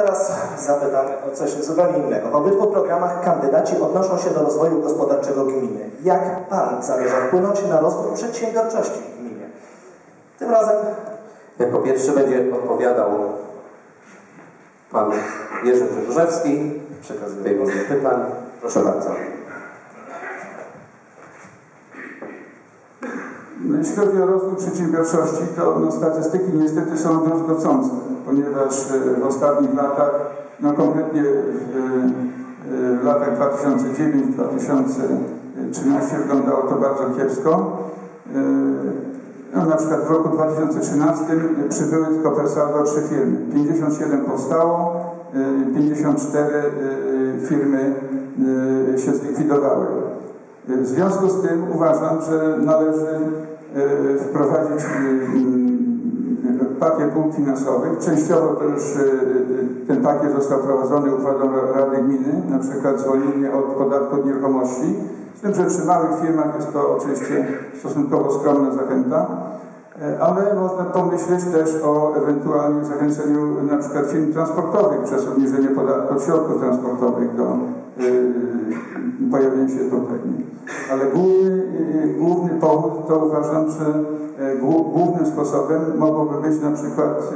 Teraz zapytam o coś zupełnie innego. W obydwu programach kandydaci odnoszą się do rozwoju gospodarczego gminy. Jak Pan zamierza wpłynąć na rozwój przedsiębiorczości w gminie? Tym razem Jako pierwszy będzie odpowiadał pan Jerzy Grzegorzewski. przekazuję pytań. Proszę bardzo. Jeśli chodzi o rozwój przedsiębiorczości, to no, statystyki niestety są druzgocące, ponieważ e, w ostatnich latach, no konkretnie w, e, w latach 2009-2013 wyglądało to bardzo kiepsko. E, No, na przykład w roku 2013 przybyły tylko per saldo trzy firmy. 57 powstało, e, 54 e, firmy e, się zlikwidowały. W związku z tym uważam, że należy e, wprowadzić e, pakiet ulg finansowych. Częściowo to już e, ten pakiet został wprowadzony uchwałą Rady Gminy, na przykład zwolnienie od podatku od nieruchomości. Z tym, że przy małych firmach jest to oczywiście stosunkowo skromna zachęta. E, Ale można pomyśleć też o ewentualnie zachęceniu na przykład firm transportowych przez obniżenie podatku od środków transportowych do pojawienia się tutaj. Ale główny, główny powód to uważam, że głó- głównym sposobem mogłoby być na przykład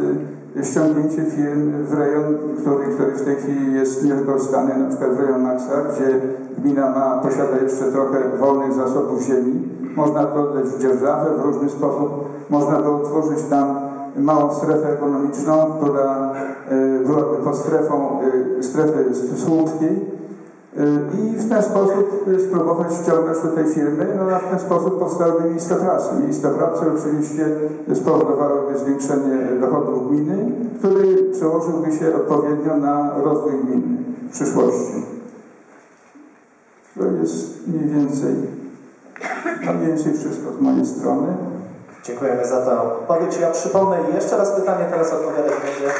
y, ściągnięcie firm w rejon, który, który w tej chwili jest niewykorzystany, na przykład w rejon Maxa, gdzie gmina ma, posiada jeszcze trochę wolnych zasobów ziemi. Można to oddać w dzierżawę w różny sposób. Można by utworzyć tam małą strefę ekonomiczną, która y, byłaby pod strefą strefy słupskiej i w ten sposób y, spróbować ściągnąć tutaj firmy, no a w ten sposób powstałyby miejsca pracy. Miejsca pracy oczywiście spowodowałyby zwiększenie dochodów gminy, który przełożyłby się odpowiednio na rozwój gminy w przyszłości. To jest mniej więcej, mniej więcej wszystko z mojej strony. Dziękujemy za tę odpowiedź. Ja przypomnę jeszcze raz pytanie, teraz odpowiadać będzie.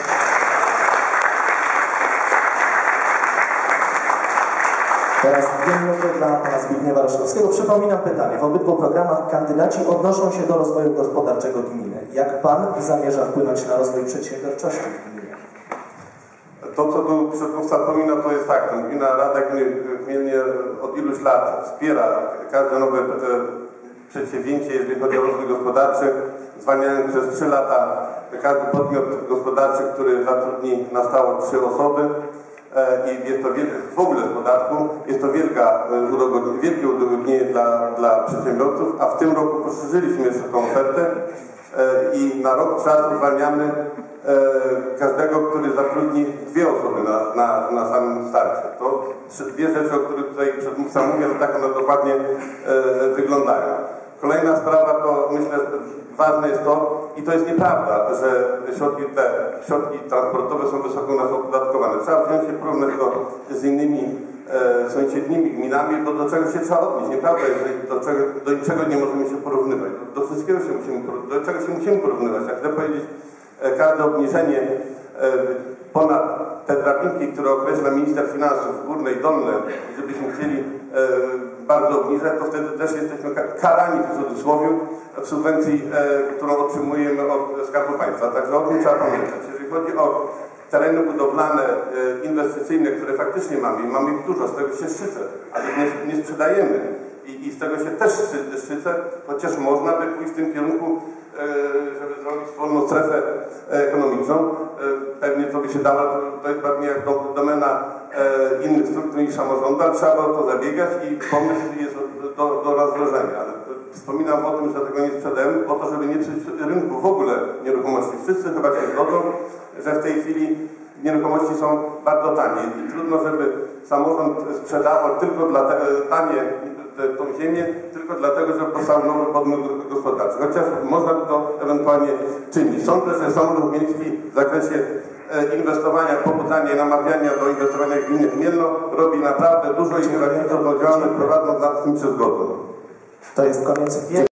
Teraz dwie minuty dla pana Zbigniewa Raszkowskiego. Przypominam pytanie. W obydwu programach kandydaci odnoszą się do rozwoju gospodarczego gminy. Jak pan zamierza wpłynąć na rozwój przedsiębiorczości w gminie? To, co tu przedmówca wspomina, to jest tak. Gmina Rada Gminy Chmielnie od iluś lat wspiera każde nowe e, przedsięwzięcie, jeżeli chodzi o rozwój gospodarczy. Zwalniając przez 3 lata każdy podmiot gospodarczy, który zatrudni na stałe trzy osoby. E, I jest to w ogóle w podatku, jest to wielka, e, wielkie udogodnienie dla, dla przedsiębiorców, a w tym roku poszerzyliśmy jeszcze tą ofertę e, i na rok czas zwalniamy e, każdego, który zatrudni dwie osoby na, na, na samym starcie. To dwie rzeczy, o których tutaj przedmówca mówi, to tak one dokładnie wyglądają. Kolejna sprawa to myślę, ważne jest to, i to jest nieprawda, że środki te, środki transportowe są wysoko nas opodatkowane. Trzeba wziąć się porównać to z innymi e, sąsiednimi gminami, bo do czego się trzeba odnieść. Nieprawda jest, że do, czego, do niczego nie możemy się porównywać. Do, do wszystkiego się musimy, do czego się musimy porównywać. Jak chcę powiedzieć, e, każde obniżenie e, ponad te drabinki, które określa minister finansów, górne i dolne, żebyśmy chcieli e, bardzo obniżać, to wtedy też jesteśmy ka- karani w cudzysłowie w subwencji, e, którą otrzymujemy od Skarbu Państwa. Także o tym trzeba pamiętać. Jeżeli chodzi o tereny budowlane, e, inwestycyjne, które faktycznie mamy, i mamy ich dużo, z tego się szczycę, ale nie, nie sprzedajemy. I, I z tego się też szczy- szczycę, chociaż można by pójść w tym kierunku, e, żeby zrobić wolną strefę e, ekonomiczną. E, Pewnie to by się dało, to, jest pewnie jak do, domena e, innych struktur niż samorządu, ale trzeba o to zabiegać i pomysł jest do, do rozważenia. Wspominam o tym, że tego nie sprzedałem, po to, żeby nie psuć rynku w ogóle nieruchomości. Wszyscy chyba się zgodzą, że w tej chwili nieruchomości są bardzo tanie i trudno, żeby samorząd sprzedawał tylko dla te, tanie te, tą ziemię, tylko dlatego, że powstał nowy podmiot gospodarczy. Chociaż można by to ewentualnie czynić. Sądzę, że samorząd miejski w zakresie e, inwestowania, pobudzania i namawiania do inwestowania w gminie Chmielno robi naprawdę dużo i chyba nie to działalność prowadzą nad tym się zgodzą. To jest koniec